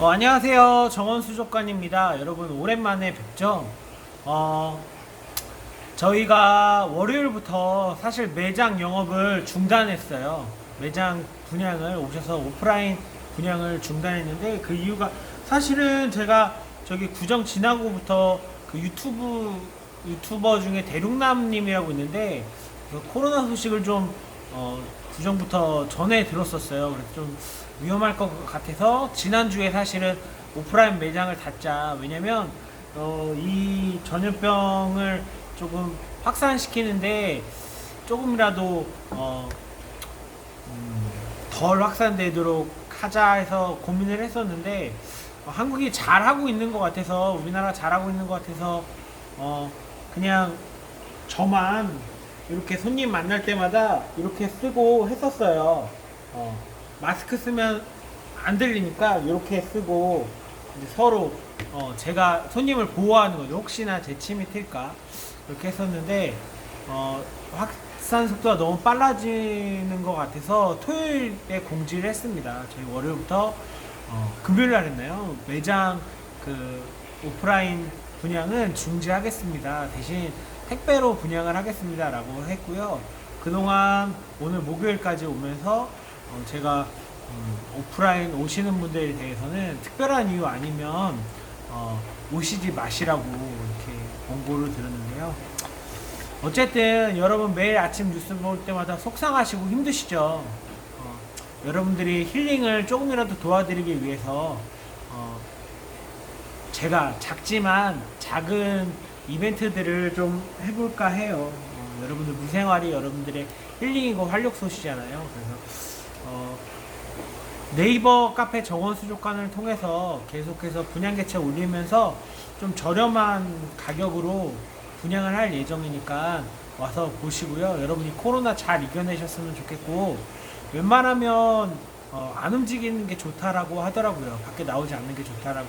어, 안녕하세요. 정원수 조관입니다. 여러분, 오랜만에 뵙죠? 어, 저희가 월요일부터 사실 매장 영업을 중단했어요. 매장 분양을 오셔서 오프라인 분양을 중단했는데 그 이유가 사실은 제가 저기 구정 지나고부터 그 유튜브 유튜버 중에 대륙남님이라고 있는데 그 코로나 소식을 좀 어, 구정부터 전에 들었었어요. 그래서 좀 위험할 것 같아서 지난주에 사실은 오프라인 매장을 닫자. 왜냐면 어, 이 전염병을 조금 확산시키는데 조금이라도 어, 음, 덜 확산되도록 하자 해서 고민을 했었는데 어, 한국이 잘하고 있는 것 같아서 우리나라 잘하고 있는 것 같아서 어, 그냥 저만 이렇게 손님 만날 때마다 이렇게 쓰고 했었어요. 어, 마스크 쓰면 안 들리니까 이렇게 쓰고 서로 어, 제가 손님을 보호하는 거죠. 혹시나 제 침이 튈까 이렇게 했었는데 어, 확산 속도가 너무 빨라지는 것 같아서 토요일에 공지를 했습니다. 저희 월요일부터 어, 금요일 날 했나요? 매장 그 오프라인 분양은 중지하겠습니다. 대신 택배로 분양을 하겠습니다라고 했고요. 그동안 오늘 목요일까지 오면서 어, 제가 음, 오프라인 오시는 분들에 대해서는 특별한 이유 아니면 어, 오시지 마시라고 이렇게 권고를 드렸는데요. 어쨌든 여러분 매일 아침 뉴스 볼 때마다 속상하시고 힘드시죠. 어, 여러분들이 힐링을 조금이라도 도와드리기 위해서 어, 제가 작지만 작은 이벤트들을 좀 해볼까 해요. 어, 여러분들 무생활이 여러분들의 힐링이고 활력 소시잖아요. 그래서 어, 네이버 카페 정원 수족관을 통해서 계속해서 분양 개체 올리면서 좀 저렴한 가격으로 분양을 할 예정이니까 와서 보시고요. 여러분이 코로나 잘 이겨내셨으면 좋겠고 웬만하면 어, 안 움직이는 게 좋다라고 하더라고요. 밖에 나오지 않는 게 좋다라고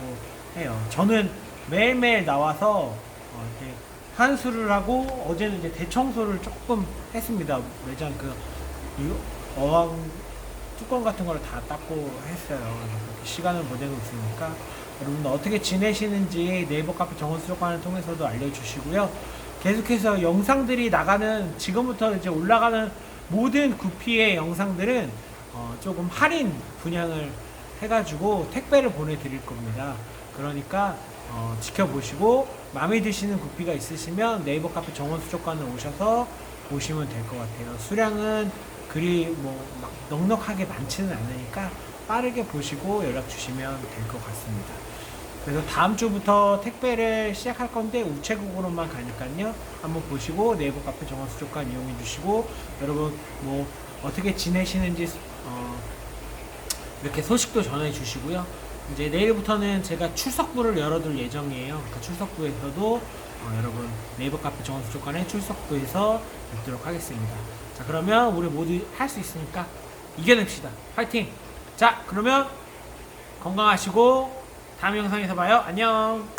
해요. 저는 매일매일 나와서 어, 이렇게 환수를 하고 어제는 이제 대청소를 조금 했습니다. 매장 그 이- 어항 뚜껑 같은 거를 다 닦고 했어요. 시간을 보내고 있으니까 여러분들 어떻게 지내시는지 네이버 카페 정원 수족관을 통해서도 알려주시고요. 계속해서 영상들이 나가는 지금부터 이제 올라가는 모든 구피의 영상들은 어, 조금 할인 분양을 해가지고 택배를 보내드릴 겁니다. 그러니까 어, 지켜보시고 마음에 드시는 구피가 있으시면 네이버 카페 정원 수족관을 오셔서 보시면 될 것 같아요. 수량은 그리 뭐 막 넉넉하게 많지는 않으니까 빠르게 보시고 연락 주시면 될 것 같습니다. 그래서 다음 주부터 택배를 시작할 건데 우체국으로만 가니까요. 한번 보시고 네이버 카페 정원 수족관 이용해 주시고 여러분 뭐 어떻게 지내시는지 어, 이렇게 소식도 전해 주시고요. 이제 내일부터는 제가 출석부를 열어둘 예정이에요. 그 출석부에서도 어, 여러분 네이버 카페 정원 수족관의 출석부에서 뵙도록 하겠습니다. 자 그러면 우리 모두 할 수 있으니까 이겨냅시다. 파이팅! 자 그러면 건강하시고 다음 영상에서 봐요. 안녕!